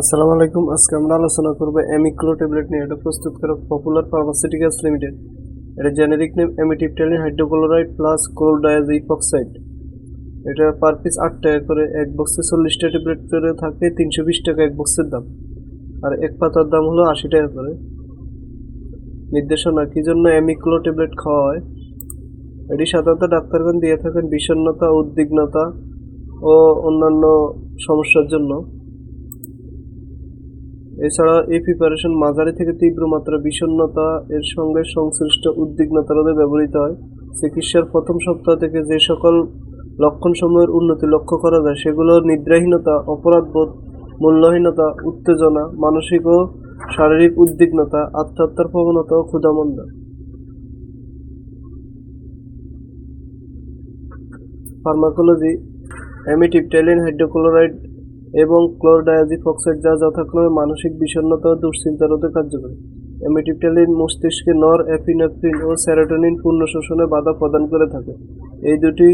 আসসালামু আলাইকুম। আজকে আমরা আলোচনা করব এমিক্লো ট্যাবলেট নিয়ে। এটা প্রস্তুত করে পপুলার ফার্মাসিউটিক্যালস লিমিটেড। এটা generic name amitriptyline hydrochloride plus chlordiazepoxide এটা পার পিস আট টাকা করে। এক বক্সে চল্লিশটা ট্যাবলেট করে থাকে, তিনশো বিশ টাকা এক বক্সের দাম। আর এক পাতার দাম হলো আশি টাকা করে। নির্দেশনা, কি জন্য এমিক্লো ট্যাবলেট খাওয়া হয়? এটি সাধারণত ডাক্তারগণ দিয়ে থাকেন বিষণ্ণতা, উদ্বিগ্নতা ও অন্যান্য সমস্যার জন্য। এছাড়া এই প্রিপারেশন মাঝারি থেকে তীব্র মাত্রা বিষণ্ণতা এর সঙ্গে সংশ্লিষ্ট উদ্বিগ্নতা রোধে ব্যবহৃত হয়। চিকিৎসার প্রথম সপ্তাহ থেকে যে সকল লক্ষণসমূহের উন্নতি লক্ষ্য করা যায়, সেগুলো নিদ্রাহীনতা, অপরাধবোধ, মূল্যহীনতা, উত্তেজনা, মানসিক ও শারীরিক উদ্বিগ্নতা, আত্মহত্যার প্রবণতা ও ক্ষুধামন্দা। ফার্মাকোলজি অ্যামিটিপটাইলিন হাইড্রোক্লোরাইড এবং যা যথাক্রমে মানসিক বিষণ্ণতা ও দুশ্চিন্তা রোধে কার্যকরী। অ্যামিটিপটালিন মস্তিষ্কে নর অ্যাপিনেফ্রিন ও সেরোটোনিন পূর্ণ শোষণে বাধা প্রদান করে থাকে। এই দুটি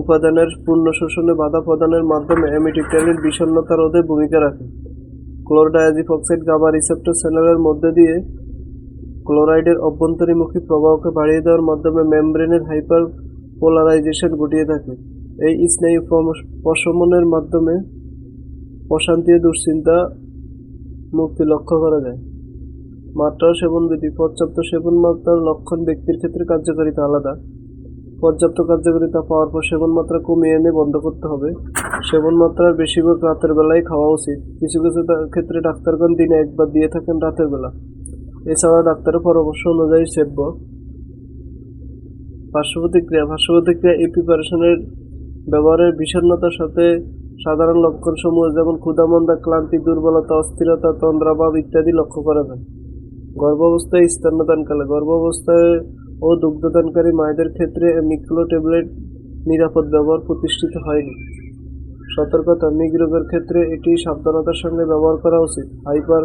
উপাদানের পূর্ণ শোষণে বাধা প্রদানের মাধ্যমে অ্যামিটিপটালিন বিষণ্ণতা রোধে ভূমিকা রাখে। ক্লোরডায়াজিক অক্সাইড গামা রিসেপ্টর চ্যানেলের মধ্যে দিয়ে ক্লোরাইডের অভ্যন্তরীমুখী প্রবাহকে বাড়িয়ে দেওয়ার মাধ্যমে মেমব্রেনের হাইপার পোলারাইজেশন ঘটিয়ে থাকে। এই স্নায়ু প্রশমনের মাধ্যমে প্রশান্তি ও দুশ্চিন্তা মুক্তি লক্ষ্য করা যায়। মাত্রা সেবন বিধি পর্যাপ্ত সেবন মাত্রার লক্ষণ ব্যক্তির ক্ষেত্রে কার্যকারিতা আলাদা। পর্যাপ্ত কার্যকারিতা পাওয়ার পর সেবন মাত্রা কমিয়ে এনে বন্ধ করতে হবে। সেবন মাত্রার বেশিরভাগ রাতের বেলায় খাওয়া উচিত। কিছু কিছু ক্ষেত্রে ডাক্তারগণ দিনে একবার দিয়ে থাকেন রাতের বেলা। এছাড়া ডাক্তারের পরামর্শ অনুযায়ী সেব্য। পার্শ্ব প্রতিক্রিয়া পার্শ্ব প্রতিক্রিয়া এই প্রিপারেশনের ব্যবহারের বিষণ্ণতার সাথে সাধারণ লক্ষণসমূহ যেমন ক্ষুধামন্দা, ক্লান্তি, দুর্বলতা, অস্থিরতা, তন্দ্রাভাব ইত্যাদি লক্ষ্য করা যায়। গর্ভাবস্থায় স্তন্যদানকালে গর্ভাবস্থায় ও দুগ্ধদানকারী মায়েদের ক্ষেত্রে মিক্রো ট্যাবলেট নিরাপদ ব্যবহার প্রতিষ্ঠিত হয়নি। সতর্কতা মৃগরোগের ক্ষেত্রে এটি সাবধানতার সঙ্গে ব্যবহার করা উচিত। হাইপার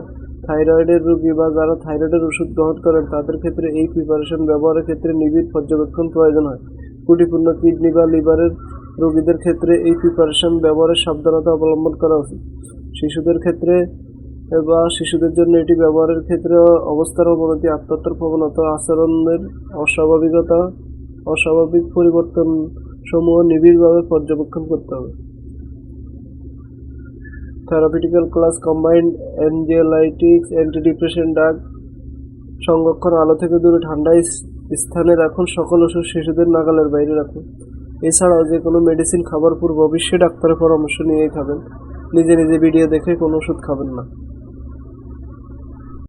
থাইরয়েডের রোগী বা যারা থাইরয়েডের ওষুধ গ্রহণ করেন, তাদের ক্ষেত্রে এই প্রিপারেশন ব্যবহারের ক্ষেত্রে নিবিড় পর্যবেক্ষণ প্রয়োজন হয়। ত্রুটিপূর্ণ কিডনি বা লিভারের রোগীদের ক্ষেত্রে এই প্রিপারেশন ব্যবহারের সাবধানতা অবলম্বন করা উচিত। শিশুদের ক্ষেত্রে বা শিশুদের জন্য এটি ব্যবহারের ক্ষেত্রে অবস্থার অবনতি, আত্মহত্যার প্রবণতা, আচরণের অস্বাভাবিকতা, অস্বাভাবিক পরিবর্তন সমূহ নিবিড়ভাবে পর্যবেক্ষণ করতে হবে। Therapeutical class combined anxiolytics antidepression ডাক সংরক্ষণ, আলো থেকে দূরে ঠান্ডা স্থানে রাখুন, সকল ওষুধ শিশুদের নাগালের বাইরে রাখুন। এছাড়াও যে কোনো মেডিসিন খাবার পূর্ব অবশ্যই ডাক্তারের পরামর্শ নিয়েই খাবেন। নিজে নিজে ভিডিও দেখে কোনো ওষুধ খাবেন না।